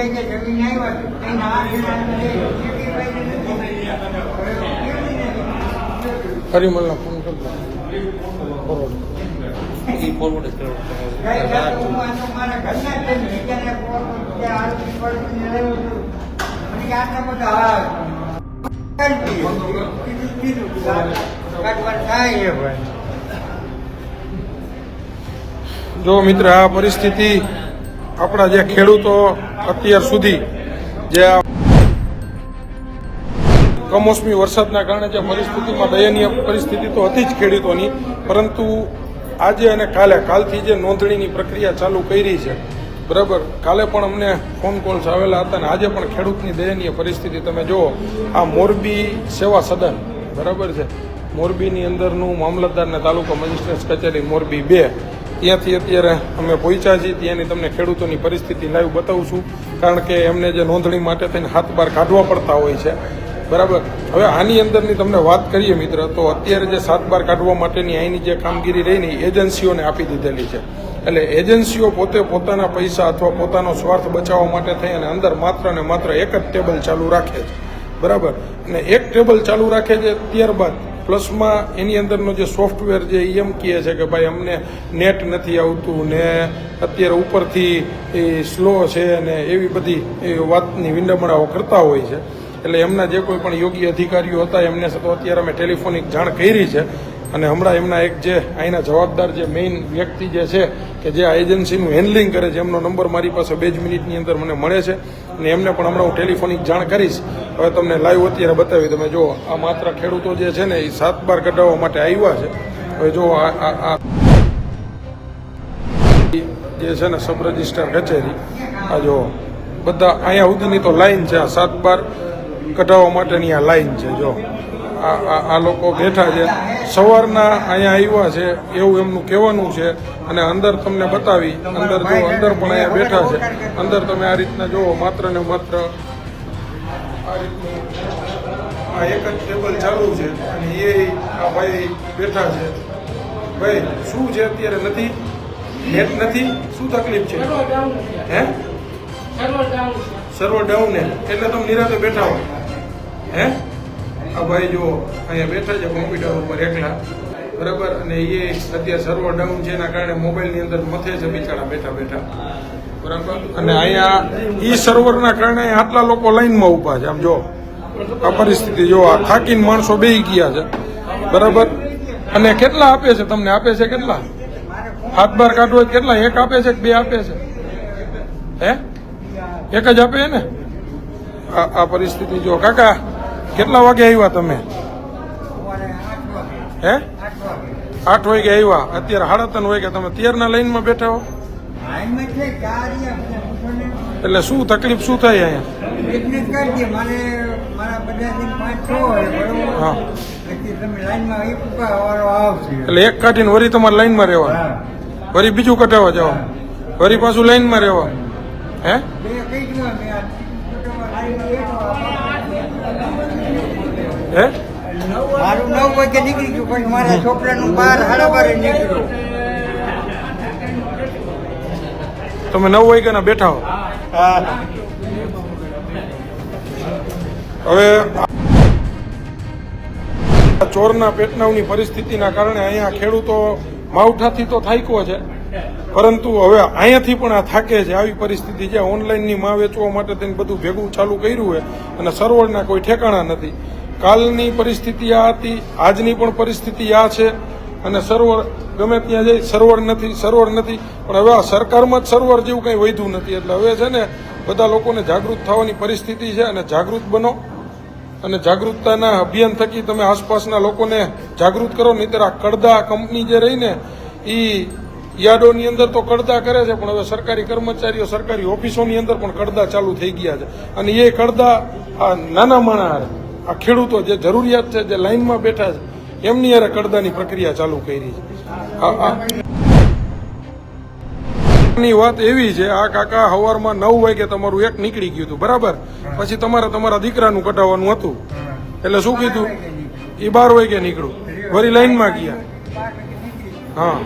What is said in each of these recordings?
આટલા જમીન હા કરી દીધું. કીધું કીધું કાઢવાનું થાય છે ભાઈ. જો મિત્ર આ પરિસ્થિતિ આપણા જે ખેડૂતો અત્યાર સુધી જે કમોસમી વરસાદના કારણે જે પરિસ્થિતિમાં દયનીય પરિસ્થિતિ તો હતી જ ખેડૂતોની, પરંતુ આજે અને કાલે, કાલથી જે નોંધણીની પ્રક્રિયા ચાલુ કરી છે, બરાબર? કાલે પણ અમને ફોન કોલ્સ આવેલા હતા અને આજે પણ ખેડૂતની દયનીય પરિસ્થિતિ તમે જુઓ, આ મોરબી સેવા સદન, બરાબર છે? મોરબીની અંદરનું મામલતદાર અને તાલુકા મજિસ્ટ્રેટ કચેરી મોરબી બે ત્યાંથી અત્યારે અમે પહોંચ્યા છીએ. ત્યાંની તમને ખેડૂતોની પરિસ્થિતિ લાઈવ બતાવું છું. કારણ કે એમને જે નોંધણી માટે થઈને હાથ બહાર કાઢવા પડતા હોય છે. બરાબર? હવે આની અંદરની તમને વાત કરીએ મિત્ર, તો અત્યારે જે સાત બાર કાઢવા માટેની અહીંની જે કામગીરી રહી ને એ એજન્સીઓને આપી દીધેલી છે. એટલે એજન્સીઓ પોતે પોતાના પૈસા અથવા પોતાનો સ્વાર્થ બચાવવા માટે થઈ અને અંદર માત્ર ને માત્ર એક જ ટેબલ ચાલુ રાખે છે. બરાબર? અને એક ટેબલ ચાલુ રાખે છે ત્યારબાદ પ્લસમાં એની અંદરનો જે સોફ્ટવેર જે એ એમ કહે છે કે ભાઈ અમને નેટ નથી આવતું ને અત્યારે ઉપરથી એ સ્લો છે ને એવી બધી વાતની વિંડમણાઓ કરતા હોય છે. એટલે એમના જે કોઈ પણ યોગ્ય અધિકારીઓ હતા, એમને તો અત્યારે અમે ટેલિફોનિક જાણ કરી છે. અને હમણાં એમના એક જે અહીંના જવાબદાર જે મેઇન વ્યક્તિ જે છે, કે જે આ એજન્સીનું હેન્ડલિંગ કરે છે, એમનો નંબર મારી પાસે બે જ મિનિટની અંદર મને મળે છે. અને એમને પણ હમણાં હું ટેલિફોનિક જાણ કરીશ. હવે તમને લાઈવ અત્યારે બતાવી તમે જો આ માત્ર ખેડૂતો જે છે ને એ સાત બાર કઢાવવા માટે આવ્યા છે. હવે જો આ જે છે ને સબ રજિસ્ટર કચેરી, આ જો બધા અહીંયા સુધીની તો લાઈન છે. આ સાત બાર કઢાવવા માટેની આ લાઈન છે, જો. આ લોકો બેઠા છે. સવારના અહીંયા આવ્યા છે એવું એમનું કહેવાનું છે અને અંદર તમને બતાવી અંદર જો અંદર પણ અહીંયા બેઠા છે. અંદર તમે આ રીતના જુઓ માત્ર ને માત્ર આ રીતનું આ એક જ ટેબલ ચાલુ છે અને એ આ ભાઈ બેઠા છે. ભાઈ શું છે અત્યારે નથી? નેટ નથી? શું તકલીફ છે? હે? સર્વર ડાઉન ને એટલે તમે નિરાતે બેઠા હો. હે? આ ભાઈ જો અહીંયા બેઠા છે કોમ્પ્યુટર ઉપર એકલા. બરાબર? અને એ અત્યારે સર્વર ડાઉન છે, એના કારણે મોબાઈલની અંદર મથે છે બિચારા બેઠા બેઠા. બરાબર? અને અહીંયા એ સર્વરના કારણે આટલા લોકો લાઈનમાં ઊભા છે. આમ જો, આ પરિસ્થિતિ જો, આ થાકીને માણસો બે ગયા છે. બરાબર? અને કેટલા આપે છે? તમને આપે છે કેટલા? હાથ બાર કાઢવો કેટલા? એક આપે છે કે બે આપે છે? હે? એક જ આપે ને આ પરિસ્થિતિ જો, કાકા કેટલા વાગે આવ્યા તમે? હે? આઠ વાગે આવ્યા. અત્યારે સાડા ત્રણ વાગે તમે તેરના લાઈનમાં બેઠા હો. એટલે શું તકલીફ શું થાય અહીંયા? એટલે એક કાઢીને વરી તમારે લાઈનમાં રહેવા વરી બીજું કઢાવવા જાવ વરી પાછું લાઈનમાં રહેવા હે? હે? મારું નવ વાગે નીકળી ગયું પણ મારા છોકરાનું બાર સાડા બારે નીકળ્યું. તમે નવ વાગ્યાના બેઠા હો. હવે ચોરના પેટનાવની પરિસ્થિતિના કારણે અહીંયા ખેડૂતો માવઠાથી તો થાક્યો છે. પરંતુ હવે અહીંયાથી પણ આ થાકે છે. આવી પરિસ્થિતિ છે. ઓનલાઈનની માં વેચવા માટે તેને બધું ભેગું ચાલુ કર્યું છે અને સરોવરના કોઈ ઠેકાણા નથી. કાલની પરિસ્થિતિ આ હતી, આજની પણ પરિસ્થિતિ આ છે અને સરોવર ગમે ત્યાં જઈ સરોવર નથી સરોવર નથી. પણ હવે આ સરકારમાં જ સરોવર જેવું કંઈ વધ્યું નથી. એટલે હવે છે ને બધા લોકોને જાગૃત થવાની પરિસ્થિતિ છે અને જાગૃત બનો. અને જાગૃતતાના અભિયાન થકી તમે આસપાસના લોકોને જાગૃત કરો. નહીતર આ કડદા કંપની જે રહીને એ યાર્ડોની અંદર તો કડદા કરે છે, પણ હવે સરકારી કર્મચારીઓ, સરકારી ઓફિસોની અંદર પણ કડદા ચાલુ થઈ ગયા છે. અને એ કડદા આ નાના માણા આ ખેડૂતો જે જરૂરિયાત છે, જે લાઈનમાં બેઠા છે, એમની હારે કડદાની પ્રક્રિયા ચાલુ કરી છે. વાત એવી છે, આ કાકા સવારમાં નવ વાગે તમારું એક નીકળી ગયું હતું, બરાબર? પછી તમારે તમારા દીકરાનું કઢાવવાનું હતું. એટલે શું કીધું? એ બાર વાગે નીકળ્યું વળી લાઈનમાં ગયા. નીકળી હા.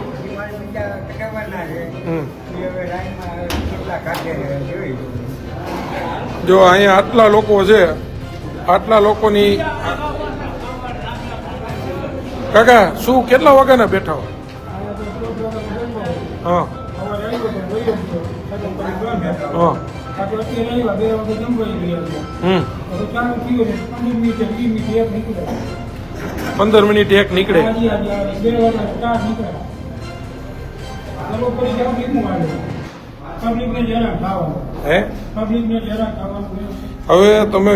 બીજા કટાવવાના છે. હમ. હવે લાઈનમાં કેટલા કાઢે જોઈ જો અહીંયા આટલા લોકો છે આટલા લોકોની કાકા શું કેટલા વાગ્યાના બેઠા હો? હા. પંદર મિનિટ એક નીકળે. હે? હવે તમે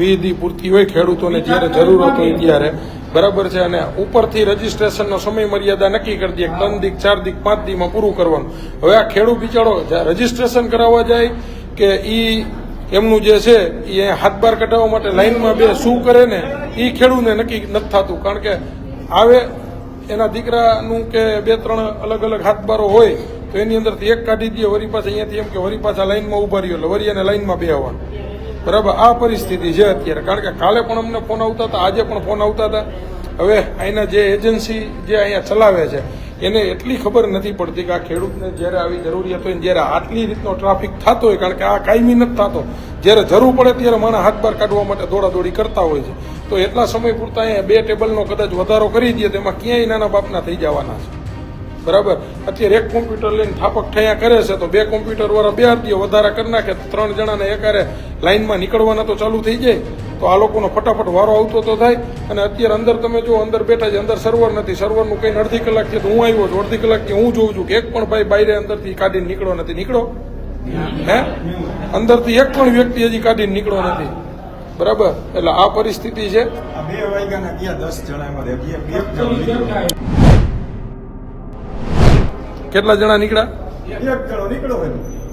વિધિ પૂરતી હોય ખેડૂતોને જ્યારે જરૂર હતી ત્યારે. બરાબર છે? અને ઉપરથી રજીસ્ટ્રેશનનો સમય મર્યાદા નક્કી કરી દે. ત્રણ દીક ચાર દીક પાંચ દીમાં પૂરું કરવાનું. હવે આ ખેડૂત બિચારો રજીસ્ટ્રેશન કરાવવા જાય કે ઈ એમનું જે છે એ હાથ બાર કઢાવવા માટે લાઈનમાં બે શું કરે ને એ ખેડૂતને નક્કી નથી થતું. કારણ કે આવે એના દીકરાનું કે બે, ત્રણ અલગ અલગ હાથબારો હોય, તો એની અંદરથી એક કાઢી દે વરી પાછા અહીંયાથી એમ કે વરી પાછા લાઈનમાં ઊભા રહ્યો, એટલે વરી અને લાઈનમાં બે આવવાનું. બરાબર? આ પરિસ્થિતિ છે અત્યારે. કારણ કે કાલે પણ અમને ફોન આવતા હતા, આજે પણ ફોન આવતા હતા. હવે અહીંના જે એજન્સી જે અહીંયા ચલાવે છે એને એટલી ખબર નથી પડતી કે આ ખેડૂતને જ્યારે આવી જરૂરિયાત હોય જ્યારે આટલી રીતનો ટ્રાફિક થતો હોય, કારણ કે આ કાયમી નથી થતો. જ્યારે જરૂર પડે ત્યારે માણસ હાથ બહાર કાઢવા માટે દોડાદોડી કરતા હોય છે. તો એટલા સમય પૂરતા અહીંયા બે ટેબલનો કદાચ વધારો કરી દે તો એમાં ક્યાંય નાના બાપના થઈ જવાના છે. બરાબર? અત્યારે એક કોમ્પ્યુટર લઈને થાપક ઠૈયા કરે છે, તો બે કોમ્પ્યુટર વાળા બે હતી વધારા કરી નાખે ત્રણ જણાને એકારે લાઇનમાં નીકળવાના તો ચાલુ થઈ જાય. તો આ લોકોનો ફટાફટ વારો આવતો તો થાય. અને અત્યારે અંદર તમે જો અંદર બેઠા છે અંદર સર્વર નથી. સર્વરનું કંઈ અડધી કલાક છે તો હું આવ્યો છું. અડધી કલાકથી હું જોઉં છું કે એક પણ ભાઈ બાયરે અંદરથી કાઢીને નીકળો નથી. નીકળો? હે? અંદરથી એક પણ વ્યક્તિ હજી કાઢીને નીકળો નથી. બરાબર? એટલે આ પરિસ્થિતિ છે. આ બે વાગ્યાના ગયા દસ જણા. કેટલા જણા નીકળ્યા.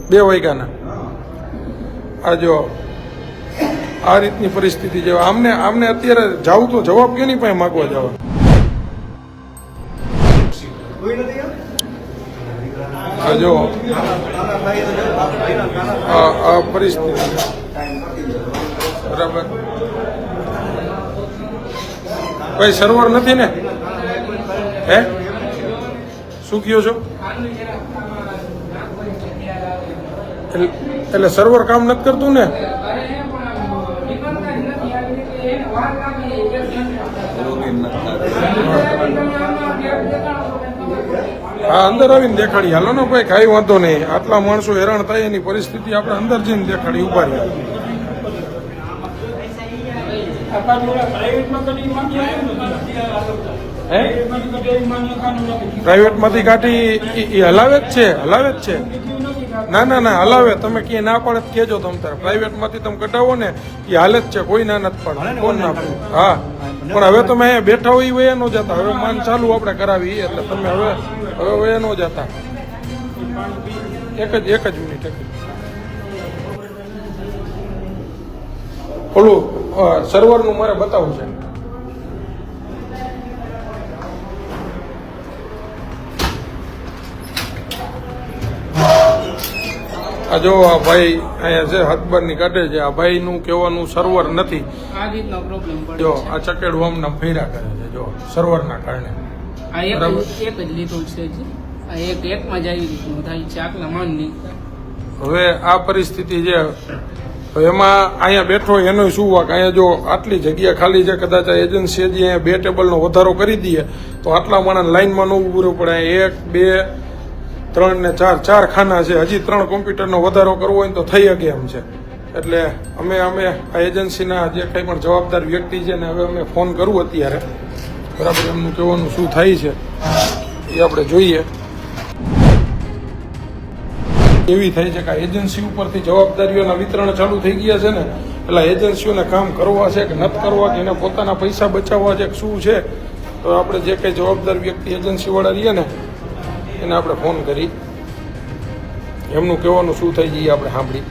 બે વાગ્યાના. આ જો આ રીતની પરિસ્થિતિ છે. આમને આમને અત્યારે જાવું તો જવાબ કેની પાસે માગવા જવા. જો, આ પરિસ્થિતિ. બરાબર. ભાઈ, સર્વર નથી ને? હે? શું કયો છો? એટલે સર્વર કામ નથી કરતું ને? હા અંદર આવીને દેખાડી. હાલો ને ભાઈ કાંઈ વાંધો નહીં. આટલા માણસો હેરાન થાય એની પરિસ્થિતિ આપણે અંદર જઈને દેખાડી ઊભા રહી પ્રાઇવેટમાંથી કાઢી એ હલાવે જ છે હલાવે જ છે. ના ના ના હલાવે. તમે કે ના પડે કેજો તમ તારે. પ્રાઇવેટમાંથી તમે કઢાવો ને એ હાલે જ છે. કોઈ ના નથી પડે કોણ ના પડે? હા. પણ હવે તમે બેઠા હોય વયા ન જતા. હવે માન ચાલુ આપણે કરાવી એટલે તમે હવે હવે વયા ન જતા. એક જ એક જ મિનિટ, એક ઓલું સર્વરનું મારે બતાવવું છે. આ જો આ ભાઈ અહીંયા છે હાથબારની કાઢે છે આ ભાઈનું કહેવાનું સર્વર નથી. આ રીતનો પ્રોબ્લેમ પડે જો આ ચકેડ હોમના ફેરા કરે છે જો સર્વરના કારણે. આ એક જ- એક જ લીધું છે આ એક એકમાં જ આવી રીતનું થાય છે આટલા માન હવે આ પરિસ્થિતિ છે હવે એમાં અહીંયા બેઠો એનો શું વાક? અહીંયા જો આટલી જગ્યા ખાલી છે કદાચ એજન્સી હજી અહીંયા બે ટેબલનો વધારો કરી દઈએ તો આટલા માણસ લાઈનમાં ન ઉભું રહેવું પડે એક બે ત્રણ ને ચાર ચાર ખાના છે. હજી ત્રણ કોમ્પ્યુટરનો વધારો કરવો હોય તો થઈ શકે એમ છે. એટલે અમે અમે આ એજન્સીના જે કંઈ પણ જવાબદાર વ્યક્તિ છે ને હવે અમે ફોન કરું અત્યારે. બરાબર? એમનું કહેવાનું શું થાય છે એ આપણે જોઈએ. એવી થાય છે કે આ એજન્સી ઉપરથી જવાબદારીઓના વિતરણ ચાલુ થઈ ગયા છે ને, એટલે એજન્સીઓને કામ કરવા છે કે નથી કરવા કે એને પોતાના પૈસા બચાવવા છે શું છે, તો આપણે જે કંઈ જવાબદાર વ્યક્તિ એજન્સીવાળા રહીએ ને એને આપણે ફોન કરી. એમનું કહેવાનું શું થઈ જઈએ આપણે સાંભળી.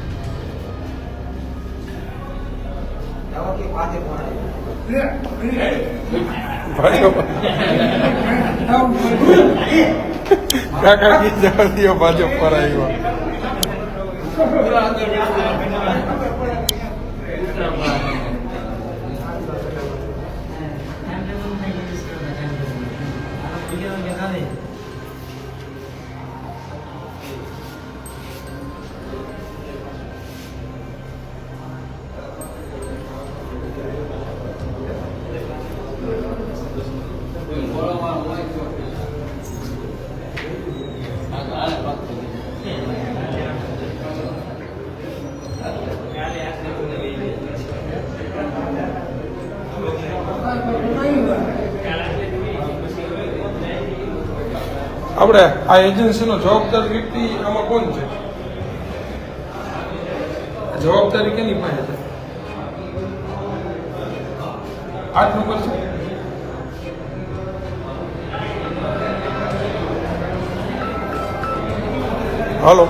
દો ભાજપ પર આવ્યો આપણે આ એજન્સીનો જવાબદાર વ્યક્તિ આમાં કોણ છે? જવાબદારી કેની પાસે છે? આઠ નંબર છે હલો.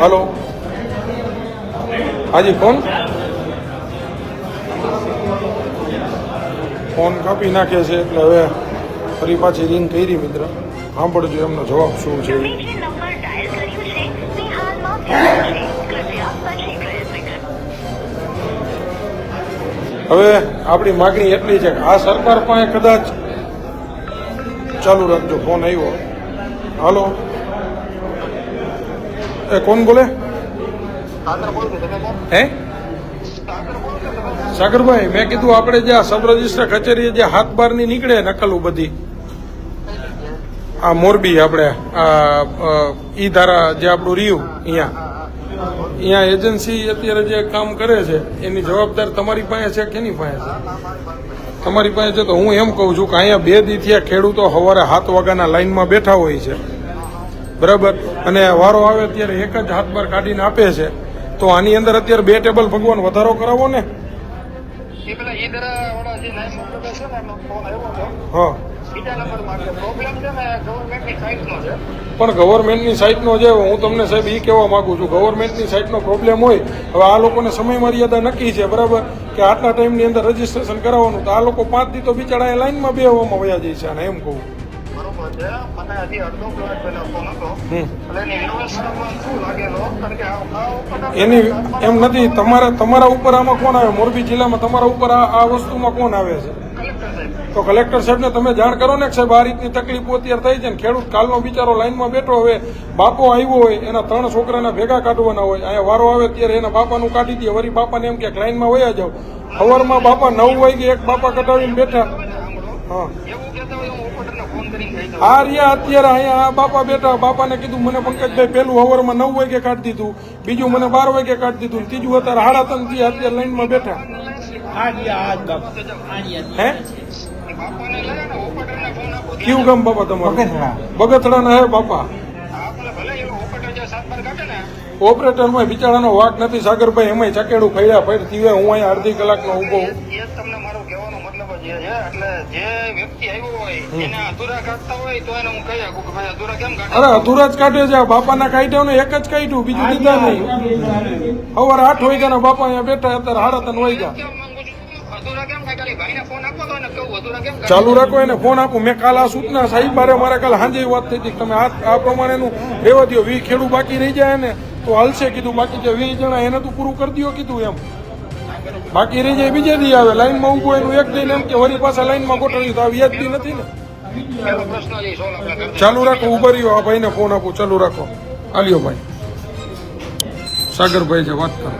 હલો. હાજી કોણ ફોન કાપી નાખે છે, એટલે હવે ફરી પાછી રિંગ કરી મિત્ર. સાંભળજો એમનો જવાબ શું છે. હવે આપણી માગણી એટલી છે કે આ સરકાર પાસે કદાચ ચાલુ રાખજો ફોન આવ્યો. હાલો. એ કોણ બોલે? હે? સાગરભાઈ, મેં કીધું આપણે જે આ સબ રજિસ્ટર કચેરીએ જે હાથ બારની નીકળે નકલું બધી. આ મોરબી આપણે, આ ઈ ધારા જે આપણું રહ્યું અહીંયા. અહીંયા એજન્સી અત્યારે જે કામ કરે છે, એની જવાબદાર તમારી પાસે છે કેની પાસે છે? તમારી પાસે છે તો હું એમ કહું છું કે અહીંયા બે દીથી ખેડૂતો સવારે હાથ વાગ્યાના લાઈનમાં બેઠા હોય છે. બરાબર? અને વારો આવે ત્યારે એક જ હાથ બાર કાઢીને આપે છે. તો આની અંદર અત્યારે બે ટેબલ ભગવાન વધારો કરાવો ને. હા. પણ ગવર્મેન્ટની સાઈડનો જે હું તમને સાહેબ એ કહેવા માંગુ છું ગવર્મેન્ટની સાઇટનો પ્રોબ્લેમ હોય હવે આ લોકોને સમય મર્યાદા નક્કી છે બરાબર? કે આટલા ટાઈમની અંદર રજીસ્ટ્રેશન કરાવવાનું તો આ લોકો પાંચ દી તો બિચારા એ લાઈનમાં બેહવામાં વયા જાય છે અને એમ કહું. છે. મને હજી અડધો કલાક પહેલા ફોન હતો. હમ. એટલે એની શું લાગેલો? કારણ કે આ આ એની એમ નથી તમારા તમારા ઉપર આમાં કોણ આવે? મોરબી જિલ્લામાં તમારા ઉપર આ આ વસ્તુમાં કોણ આવે છે? કલેક્ટર સાહેબ. તો કલેક્ટર સાહેબને તમે જાણ કરો ને સાહેબ આ રીતની તકલીફો અત્યારે થઈ છે ને ખેડૂત કાલનો બિચારો લાઈનમાં બેઠો હવે બાપો આવ્યો હોય એના ત્રણ છોકરાના ભેગા કાઢવાના હોય અહીંયા વારો આવે ત્યારે એના બાપાનું કાઢી દે વળી બાપાને એમ કે લાઈનમાં વયા જાવ સવારમાં બાપા નવ વાગે એક બાપા કઢાવીને બેઠા. હા. એવું કહેતા હોય હું ઓપરેટરને ફોન કરીને કહી દઉં. આ રહ્યા અત્યારે અહીંયા આ બાપા બેઠા. બાપાને કીધું મને પંકજભાઈ પેલું હવરમાં નવ વાગે કાઢી દીધું. બીજું મને બાર વાગે કાઢી દીધું. ત્રીજું અત્યારે હાડા ત્રણથી અત્યારે લાઈનમાં બેઠા. હે? ને કયું ગામ બાપા તમારું. બગતરાના હે બાપા. ઓપરેટર ને. ઓપરેટરમાં બિચારાનો વાક નથી. સાગરભાઈ એમાંય ચકેડું ફર્યા ફરતી હોય હું અહીંયા અડધી કલાકનો ઊભો. એટલે જે વ્યક્તિ આવ્યો હોય એને અધૂરા કાઢતા હોય તો એને હું કહી શકું કે ભાઈ અધૂરા કેમ કાઢે? અરે અધૂરા જ કાઢ્યો છે. બાપાના કાઢ્યો ને એક જ કાઢ્યું બીજું લીધા નહીં. સવારે આઠ વાગ્યાના બાપા અહીંયા બેઠા અત્યારે સાડા ત્રણ વાગ્યા. ચાલુ રાખો એને ફોન આપું. મેં કાલ આ સૂચના સાહેબ મારે મારે કાલ સાંજે વાત થઈ હતી તમે આ આ પ્રમાણેનું રેવા દો વી ખેડૂત બાકી રહી જાય ને તો હાલશે કીધું. બાકી જે વી જણા એને તો પૂરું કરી દો કીધું એમ. બાકી રહી જાય બીજે દી આવે. લાઈનમાં ઊભો એનું એક દઈને એમ કે વળી પાછા લાઈનમાં ગોઠવી તો આ વ્યાજબી નથી ને. ચાલુ રાખો ઊભો રહ્યો. આ ભાઈને ફોન આપો, ચાલુ રાખો. આલ્યો ભાઈ. સાગરભાઈ છે, વાત કરો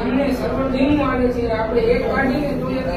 એમને સર્વર ધીમું આવે છે આપણે એક કાઢીને તો એ તે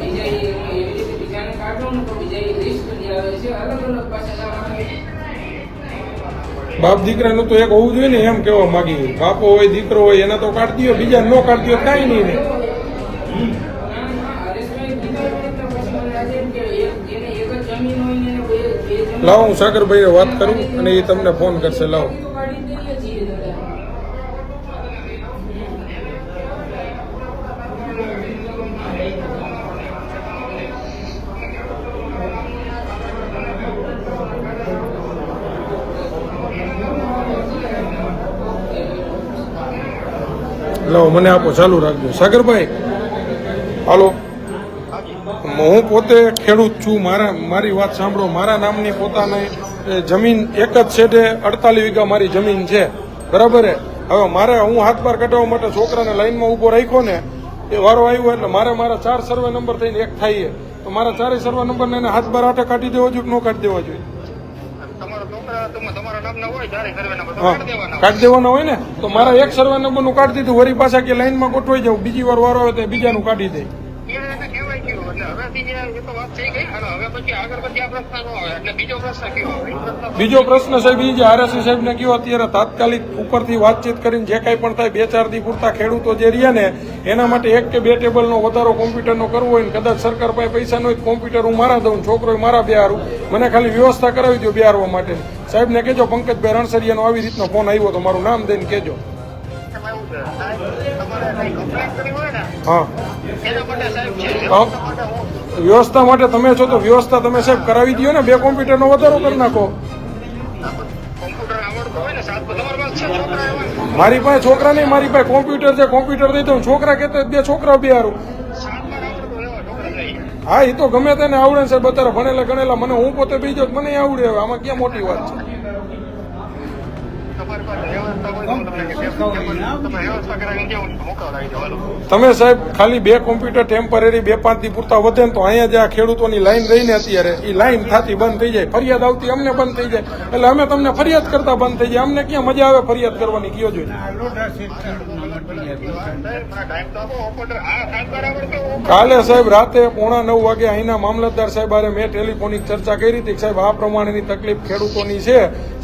બીજા એવી રીતે બીજાને કાઢો ને તો બીજા એ લિસ્ટ આવે છે અલગ અલગ પાછા નામ આવે બાપ દીકરાનું તો એક હોવું જોઈએ ને એમ કેવા માગી. બાપો હોય, દીકરો હોય, એના તો કાઢ હોય બીજા નો કાઢ હોય કાંઈ નહીં ને લાવો, હું સાગરભાઈ વાત કરું અને એ તમને ફોન કરશે, લાવો તો કાઢી દઈએ છીએ દાદા. લાવો મને આપો, ચાલુ રાખજો. સાગરભાઈ, હાલો. હું પોતે ખેડૂત છું, મારા મારી વાત સાંભળો. મારા નામની પોતાની જમીન એક જ છેડે અડતાલીસ વીઘા મારી જમીન છે. બરાબર હવે મારે હું હાથ બાર કઢાવવા માટે છોકરાને લાઈનમાં ઊભો રાખ્યો ને, એ વારો આવ્યો એટલે મારે મારા ચાર સર્વે નંબર થઈને એક થાય તો મારા ચારેય સર્વે નંબરને એને હાથ બાર આટે કાઢી દેવા જોઈએ ન કાઢી દેવા જોઈએ? કાઢી દેવાના હોય. ને? તો મારા એક સર્વે નંબરનું કાઢી દીધું વરી પાછા કે લાઈનમાં ગોઠવાઈ જાવ બીજી વાર વારો આવે તો બીજાનું કાઢી દે. ન બીજો પ્રશ્ન સાહેબ જે આરએસી સાહેબ ને કયો અત્યારે તાત્કાલિક ઉપરથી વાતચીત કરીને જે કાંઈ પણ થાય બે ચાર દી પૂરતા ખેડૂતો જે રહ્યા ને એના માટે એક કે બે ટેબલનો વધારો કોમ્પ્યુટરનો કરવો હોય ને કદાચ સરકાર પાસે પૈસા ન હોય તો કોમ્પ્યુટર હું મારા દઉં છોકરો મારા બિહારું. મને ખાલી વ્યવસ્થા કરાવી દો બિહારવા માટે. સાહેબને કહેજો પંકજભાઈ રણસરિયાનો આવી રીતનો ફોન આવ્યો તો મારું નામ દઈને કહેજો. સાહેબ, હા. સાહેબ. વ્યવસ્થા માટે તમે છો તો વ્યવસ્થા તમે સાહેબ કરાવી દો ને બે કોમ્પ્યુટરનો વધારો કરી નાખો. સાહેબ મારી પાસે છોકરા નહીં મારી પાસે કોમ્પ્યુટર છે કોમ્પ્યુટર દઈ દઉં છોકરા કહેતા બે છોકરા બિહારું સાતમાં આવડતું એવા છોકરા નહીં હા એ તો ગમે તેને આવડે સાહેબ, અત્યારે ભણેલા ગણેલા, મને હું પોતે બીજો મને આવડે આમાં ક્યાં મોટી વાત છે? તમે સાહેબ ખાલી બે કોમ્પ્યુટર ટેમ્પરરી બે પાંચથી પૂરતા વધે ને તો અહીંયા જે આ ખેડૂતોની લાઈન રહીને અત્યારે એ લાઈન થતી બંધ થઈ જાય. ફરિયાદ આવતી અમને બંધ થઈ જાય. એટલે અમે તમને ફરિયાદ કરતા બંધ થઈ જાય. અમને ક્યાં મજા આવે ફરિયાદ કરવાની? કયો જોઈએ? કાલે સાહેબ રાતે પોણા નવ વાગે અહીંના મામલતદાર સાહેબ આરે મેં ટેલિફોનિક ચર્ચા કરી હતી સાહેબ આ પ્રમાણેની તકલીફ ખેડૂતોની છે.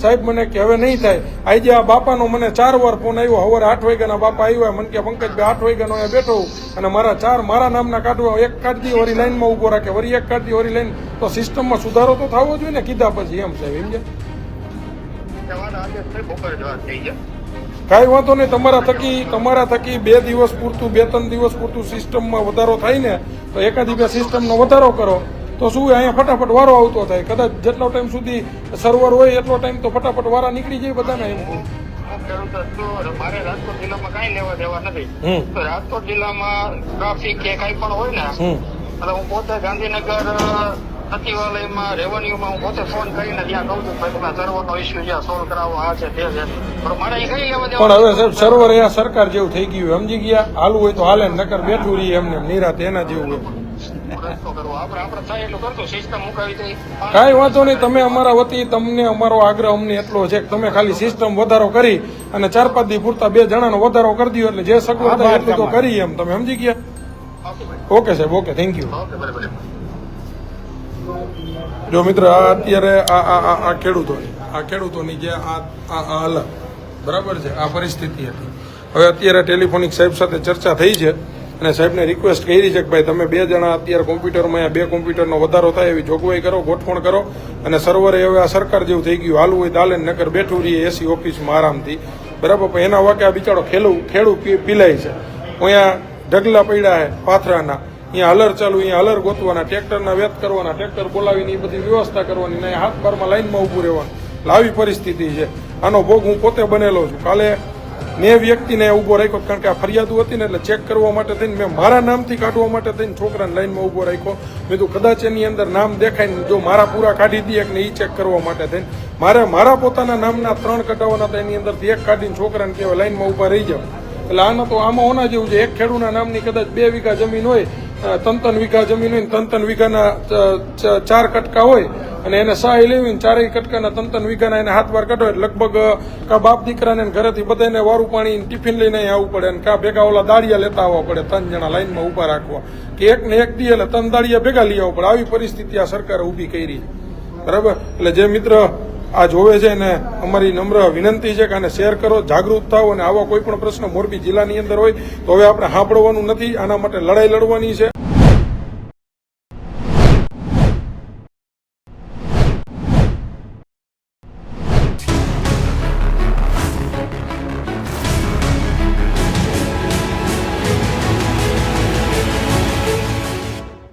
સાહેબ મને કે હવે નહીં થાય. આજે આ બાપાનો મને ચાર વાર ફોન આવ્યો. સવારે આઠ વાગ્યાના બાપા આવ્યા. મને કે, પંકજભાઈ, આઠ વાગ્યાનો અહીંયા બેઠો અને મારા ચાર, મારા નામના કાઢવા એક કાઢી વરી લાઈનમાં ઊભો રાખે. વળી એક કાઢી વરી લાઈન. તો સિસ્ટમમાં સુધારો તો થવો જોઈએ ને, કીધા પછી એમ સાહેબ, એમ જાય કાંઈ વાંધો નહીં, તમારા થકી તમારા થકી બે દિવસ પૂરતું, બે, ત્રણ દિવસ પૂરતું સિસ્ટમમાં વધારો થાય ને, તો એકાદી બે સિસ્ટમનો વધારો કરો. તો શું અહીંયા ફટાફટ વારો આવતો થાય? કદાચ જેટલો ટાઈમ સુધી સર્વર હોય એટલો ટાઈમ તો ફટાફટ વારા નીકળી જાય બધાને એમ કહું. છું. મારે રાજકોટ જિલ્લામાં કઈ લેવા દેવા નથી. રાજકોટ જિલ્લામાં ટ્રાફિક કે કાંઈ પણ હોય ને એટલે હું પોતે ગાંધીનગર સચિવાલયમાં રેવન્યુમાં હું પોતે ફોન કરીને ત્યાં કહું છું ભાઈ સર્વરનો ઇસ્યુ સોલ્વ કરાવો આ છે તે છે. પણ હવે સાહેબ સર્વર એ સરકાર જેવું થઈ ગયું સમજી ગયા? હાલવું હોય તો હાલે નકર બેઠું રહીએ એમને નિરાત એના જેવું હોય. કાંઈ વાંધો નહીં તમે અમારા વતી તમને અમારો આગ્રહ અમને એટલો છે કે તમે ખાલી સિસ્ટમ વધારો કરી અને ચાર પાંચ દી પૂરતા બે જણાનો વધારો કરી દો એટલે જે સગવડ થાય એટલું તો કરી એમ. તમે સમજી ગયા? ઓકે સાહેબ ઓકે થેન્ક યુ જો મિત્ર આ અત્યારે આ આ ખેડૂતોની આ ખેડૂતોની જે આ આ આ અલગ બરાબર છે? આ પરિસ્થિતિ હતી. હવે અત્યારે ટેલિફોનિક સાહેબ સાથે ચર્ચા થઈ છે. અને સાહેબને રિક્વેસ્ટ કરી છે કે ભાઈ તમે બે જણા અત્યારે કોમ્પ્યુટરમાં અહીંયા બે કોમ્પ્યુટરનો વધારો થાય એવી જોગવાઈ કરો, ગોઠવણ કરો. અને સર્વરે હવે આ સરકાર જેવું થઈ ગયું હાલવું હોય દાલે નગર બેઠું રહીએ એસી ઓફિસમાં આરામથી. બરાબર, પણ એના વાકે આ બિચારો ખેલું, ખેડૂ પીલાય છે. અહીંયા ઢગલા પડ્યા છે પાથરાના. અહીંયા હલર ચાલુ, અહીંયા હલર ગોતવાના, ટ્રેક્ટરના વેત કરવાના, ટ્રેક્ટર બોલાવીને એ બધી વ્યવસ્થા કરવાની ને હાથ બારમાં લાઇનમાં ઊભું રહેવાનું. લાવી પરિસ્થિતિ છે. આનો ભોગ હું પોતે બનેલો છું. કાલે મેં વ્યક્તિને ઊભો રાખ્યો કારણ કે આ ફરિયાદો હતી ને એટલે ચેક કરવા માટે થઈને મેં મારા નામથી કાઢવા માટે થઈને છોકરાને લાઈનમાં ઊભો રાખ્યો. મેં તો કદાચ એની અંદર નામ દેખાય ને જો મારા પૂરા કાઢી દઈએ ને એ ચેક કરવા માટે થઈને. મારે મારા પોતાના નામના ત્રણ કઢાવવાના હતા, એની અંદરથી એક કાઢીને છોકરાને કહેવાય લાઈનમાં ઊભા રહી જાવ એટલે આના તો આમાં હોના જેવું છે. એક ખેડૂના નામની કદાચ બે વીઘા જમીન હોય ત્રણ વીઘા જમીન હોય ત્રણ ત્રણ વીઘાના ચાર કટકા હોય અને એને સહાય લેવી ચારેય કટકાના ત્રણ ત્રણ વીઘાના એને હાથ વાર કાઢો એટલે લગભગ કા બાપ દીકરાને ઘરેથી બધાને વારું પાણી ટિફિન લઈને અહીં આવવું પડે અને કા ભેગા ઓલા દાળિયા લેતા આવવા પડે, ત્રણ જણા લાઈનમાં ઊભા રાખવા. કે એક ને એક દી એટલે ત્રણ દાળિયા ભેગા લઈ આવવા પડે. આવી પરિસ્થિતિ આ સરકારે ઊભી કરી બરાબર? એટલે જે મિત્ર આ જોવે છે ને અમારી નમ્ર વિનંતી છે કે આને શેર કરો, જાગૃત થાઓ અને આવા કોઈ પણ પ્રશ્ન મોરબી જિલ્લાની અંદર હોય તો હવે આપણે સાંભળવાનું નથી. આના માટે લડાઈ લડવાની છે.